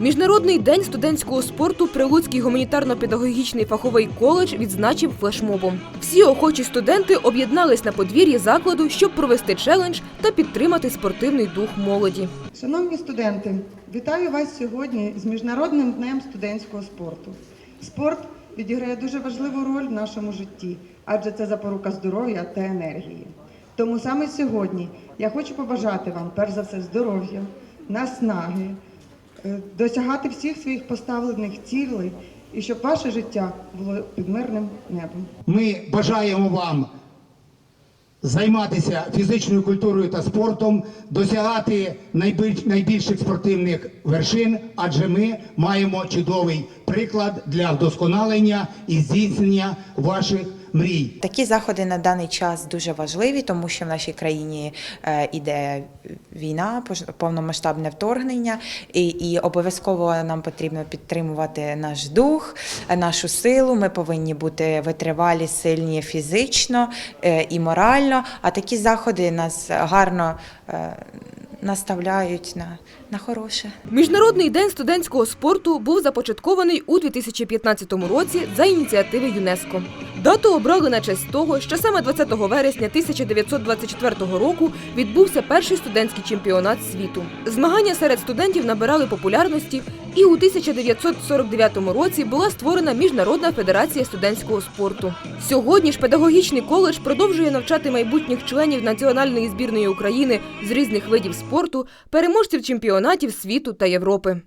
Міжнародний день студентського спорту Прилуцький гуманітарно-педагогічний фаховий коледж відзначив флешмобом. Всі охочі студенти об'єднались на подвір'ї закладу, щоб провести челендж та підтримати спортивний дух молоді. Шановні студенти, вітаю вас сьогодні з Міжнародним днем студентського спорту. Спорт відіграє дуже важливу роль в нашому житті, адже це запорука здоров'я та енергії. Тому саме сьогодні я хочу побажати вам, перш за все, здоров'я, наснаги, досягати всіх своїх поставлених цілей і щоб ваше життя було під мирним небом. Ми бажаємо вам займатися фізичною культурою та спортом, досягати найбіль- найбільших спортивних вершин, адже ми маємо чудовий приклад для вдосконалення і здійснення ваших мрій. Такі заходи на даний час дуже важливі, тому що в нашій країні е, іде війна, повномасштабне вторгнення, і, і обов'язково нам потрібно підтримувати наш дух, е, нашу силу. Ми повинні бути витривалі, сильні фізично е, і морально. А такі заходи нас гарно наставляють на, на хороше. Міжнародний день студентського спорту був започаткований у 2015 році за ініціативи ЮНЕСКО. Дату обрали на честь того, що саме 20 вересня 1924 року відбувся перший студентський чемпіонат світу. Змагання серед студентів набирали популярності, і у 1949 році була створена Міжнародна федерація студентського спорту. Сьогодні ж педагогічний коледж продовжує навчати майбутніх членів національної збірної України з різних видів спорту, переможців чемпіонатів світу та Європи.